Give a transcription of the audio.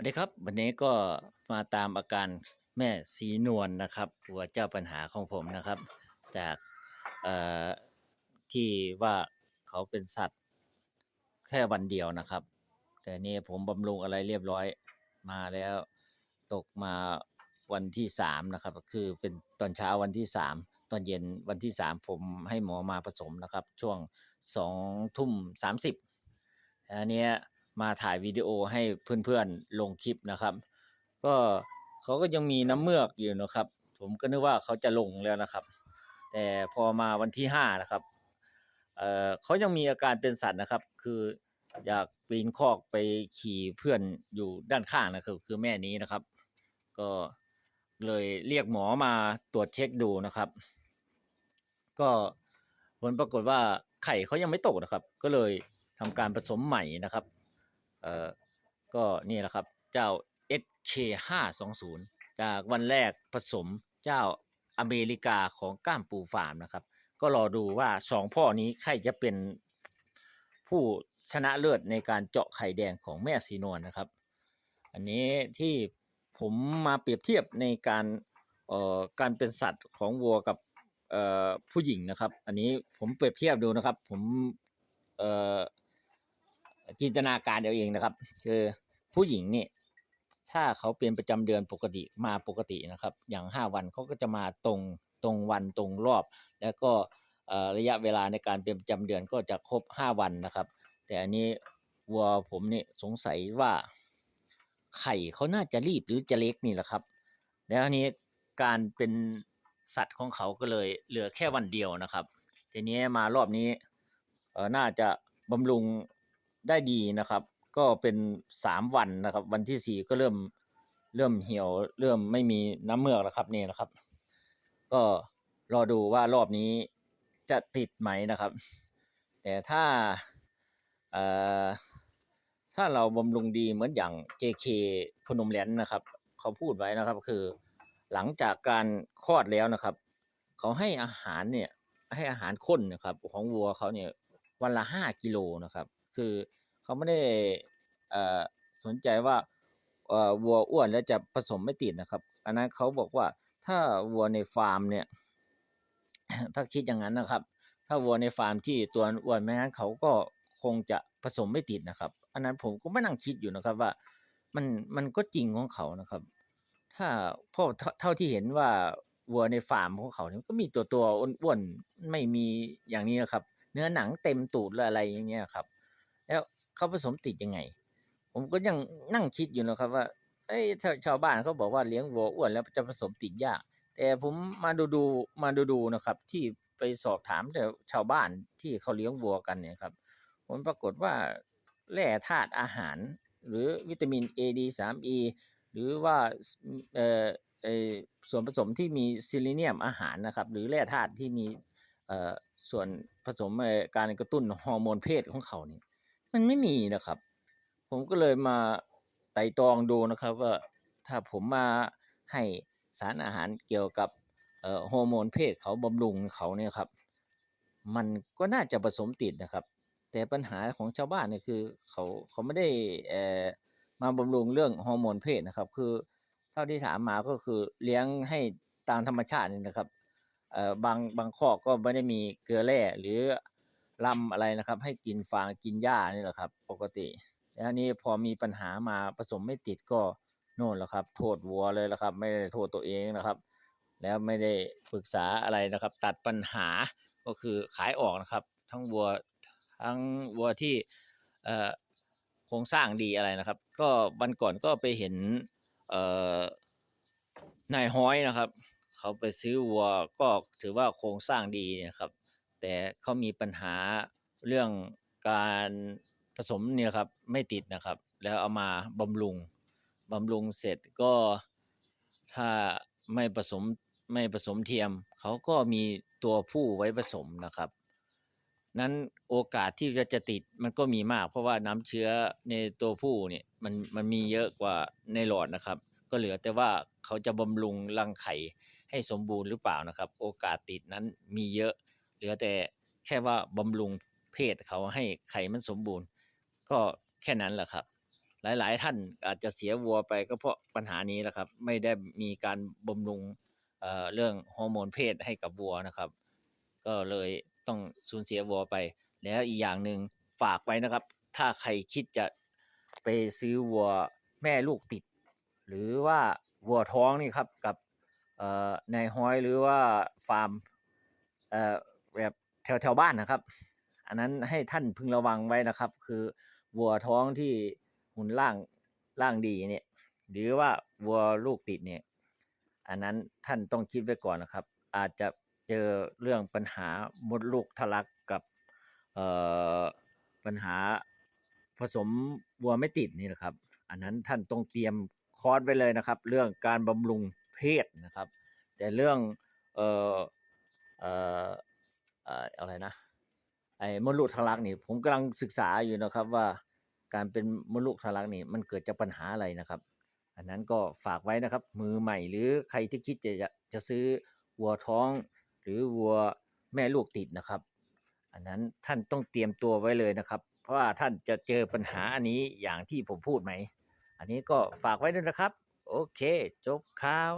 วัสดีครับ วันนี้ก็มาตามอาการแม่สีนวลนะครับหัวเจ้าปัญหาของผมนะครับ จากที่ว่าเขาเป็นสัตว์แค่วันเดียวนะครับ แต่นี่ผมบำรุงอะไรเรียบร้อยมาแล้วตกมาวันที่สามนะครับ คือเป็นตอนเช้าวันที่สามตอนเย็นวันที่สามผมให้หมอมาผสมนะครับ ช่วงสองทุ่มสามสิบอันนี้ มาถ่ายวิดีโอให้เพื่อนๆลงคลิปนะครับ ก็เขาก็ยังมีน้ำเมือกอยู่นะครับ ผมก็นึกว่าเขาจะลงแล้วนะครับ แต่พอมาวันที่ห้านะครับเอ่อเขายังมีอาการเป็นสัตว์นะครับ คืออยากปีนคอกไปขี่เพื่อนอยู่ด้านข้างนะครับ คือแม่นี้นะครับ ก็เลยเรียกหมอมาตรวจเช็คดูนะครับ ก็ผลปรากฏว่าไข่เขายังไม่ตกนะครับ ก็เลยทำการผสมใหม่นะครับ เอ่อก็นี่แหละครับเจ้า SK 520 จากวันแรกผสมเจ้าอเมริกาของก้ามปูฟาร์มนะครับ ก็รอดูว่าสองพ่อนี้ใครจะเป็นผู้ชนะเลิศในการเจาะไข่แดงของแม่สีนวลนะครับ อันนี้ที่ผมมาเปรียบเทียบในการเอ่อการเป็นสัตว์ของวัวกับเอ่อผู้หญิงนะครับ อันนี้ผมเปรียบเทียบดูนะครับ ผมเอ่อ จินตนาการเอาเองนะครับ คือผู้หญิงนี่ถ้าเขาเป็นประจำเดือนปกติมาปกตินะครับ อย่างห้าวันเขาก็จะมาตรงตรงวันตรงรอบ แล้วก็ระยะเวลาในการเป็นประจำเดือนก็จะครบห้าวันนะครับ แต่อันนี้วัวผมนี่สงสัยว่าไข่เขาน่าจะรีบหรือจะเล็กนี่แหละครับ แล้วอันนี้การเป็นสัตว์ของเขาก็เลยเหลือแค่วันเดียวนะครับ ทีนี้มารอบนี้น่าจะบำรุง ได้ดีนะครับ ก็เป็นสามวันนะครับ วันที่สี่ก็เริ่มเริ่มเหี่ยว เริ่มไม่มีน้ำเมือกแล้วครับนี่นะครับ ก็รอดูว่ารอบนี้จะติดไหมนะครับ แต่ถ้าถ้าเราบำรุงดีเหมือนอย่าง JK พนมแลนนะครับ เขาพูดไว้นะครับคือหลังจากการคลอดแล้วนะครับ เขาให้อาหารเนี่ยให้อาหารข้นนะครับ ของวัวเขาเนี่ยวันละห้ากิโลนะครับ คือเขาไม่ได้สนใจว่าวัวอ้วนแล้วจะผสมไม่ติดนะครับ อันนั้นเขาบอกว่าถ้าวัวในฟาร์มเนี่ย ถ้าคิดอย่างนั้นนะครับ ถ้าวัวในฟาร์มที่ตัวอ้วนไม่งั้นเขาก็คงจะผสมไม่ติดนะครับ อันนั้นผมก็ไม่นั่งคิดอยู่นะครับว่ามันมันก็จริงของเขานะครับ ถ้าเพราะเท่าเท่าที่เห็นว่าวัวในฟาร์มของเขาเนี่ยก็มีตัวตัวอ้วนๆไม่มีอย่างนี้นะครับ เนื้อหนังเต็มตูดหรืออะไรอย่างเงี้ยครับ แล้วเขาผสมติดยังไง ผมก็ยังนั่งคิดอยู่นะครับว่าเอ้ยชาวชาวบ้านเขาบอกว่าเลี้ยงวัวอ้วนแล้วจะผสมติดยาก แต่ผมมาดูดูมาดูดูนะครับ ที่ไปสอบถามแต่ชาวบ้านที่เขาเลี้ยงวัวกันเนี่ยครับ ผลปรากฏว่าแร่ธาตุอาหาร หรือวิตามิน A D 3 E หรือว่าเอ่อเอ่อส่วนผสมที่มีซิลิเนียมอาหารนะครับ หรือแร่ธาตุที่มีเอ่อส่วนผสมการกระตุ้นฮอร์โมนเพศของเขานี่ มันไม่มีนะครับ ผมก็เลยมาไต่ตรองดูนะครับว่าถ้าผมมาให้สารอาหารเกี่ยวกับฮอร์โมนเพศเขาบำรุงเขาเนี่ยครับ มันก็น่าจะผสมติดนะครับ แต่ปัญหาของชาวบ้านเนี่ยคือเขาเขาไม่ได้เอ่อมาบำรุงเรื่องฮอร์โมนเพศนะครับ คือเท่าที่ถามมาก็คือเลี้ยงให้ตามธรรมชาตินี่นะครับเออบางบางคอกก็ไม่ได้มีเกลือแร่หรือ ลำอะไรนะครับ ให้กินฟางกินหญ้านี่แหละครับ ปกติแล้วนี้พอมีปัญหามาผสมไม่ติดก็โน่นแหละครับ โทษวัวเลยละครับ ไม่ได้โทษตัวเองนะครับ แล้วไม่ได้ปรึกษาอะไรนะครับ ตัดปัญหาก็คือขายออกนะครับ ทั้งวัวทั้งวัวที่โครงสร้างดีอะไรนะครับ ก็วันก่อนก็ไปเห็นนายฮ้อยนะครับ เขาไปซื้อวัวก็ถือว่าโครงสร้างดีนะครับ แต่เขามีปัญหาเรื่องการผสมเนี่ยครับไม่ติดนะครับ แล้วเอามาบำรุงบำรุงเสร็จก็ถ้าไม่ผสมไม่ผสมเทียม เขาก็มีตัวผู้ไว้ผสมนะครับ นั้นโอกาสที่จะจะติดมันก็มีมาก เพราะว่าน้ำเชื้อในตัวผู้เนี่ยมันมันมีเยอะกว่าในหลอดนะครับ ก็เหลือแต่ว่าเขาจะบำรุงรังไข่ให้สมบูรณ์หรือเปล่านะครับ โอกาสติดนั้นมีเยอะ เหลือแต่แค่ว่าบำรุงเพศเขาให้ไข่มันสมบูรณ์ ก็แค่นั้นแหละครับ หลายๆ ท่านอาจจะเสียวัวไปก็เพราะปัญหานี้แหละครับ ไม่ได้มีการบำรุงเเรื่องฮอร์โมนเพศให้กับวัวนะครับ ก็เลยต้องสูญเสียวัวไป แล้วอีกอย่างหนึ่งฝากไว้นะครับ ถ้าใครคิดจะไปซื้อวัวแม่ลูกติด หรือว่าวัวท้องนี่ครับกับในายห้อยหรือว่าฟาร์ม แบบแถวแถวบ้านนะครับ อันนั้นให้ท่านพึงระวังไว้นะครับ คือวัวท้องที่หุ่นร่างร่างดีเนี่ย หรือว่าวัวลูกติดเนี่ย อันนั้นท่านต้องคิดไว้ก่อนนะครับ อาจจะเจอเรื่องปัญหามดลูกทะลักกับเอ่อปัญหาผสมวัวไม่ติดนี่แหละครับ อันนั้นท่านต้องเตรียมคอร์สไว้เลยนะครับ เรื่องการบำรุงเพศนะครับ แต่เรื่องเอ่อเอ่อ อะไรนะไอ้มดลูกทะลักนี่ผมกำลังศึกษาอยู่นะครับว่าการเป็นมดลูกทะลักนี่มันเกิดจากปัญหาอะไรนะครับ อันนั้นก็ฝากไว้นะครับ มือใหม่หรือใครที่คิดจะจะจะซื้อวัวท้อง หรือวัวแม่ลูกติดนะครับ อันนั้นท่านต้องเตรียมตัวไว้เลยนะครับ เพราะว่าท่านจะเจอปัญหาอันนี้อย่างที่ผมพูดไหม อันนี้ก็ฝากไว้ด้วยนะครับ โอเค จบข่าว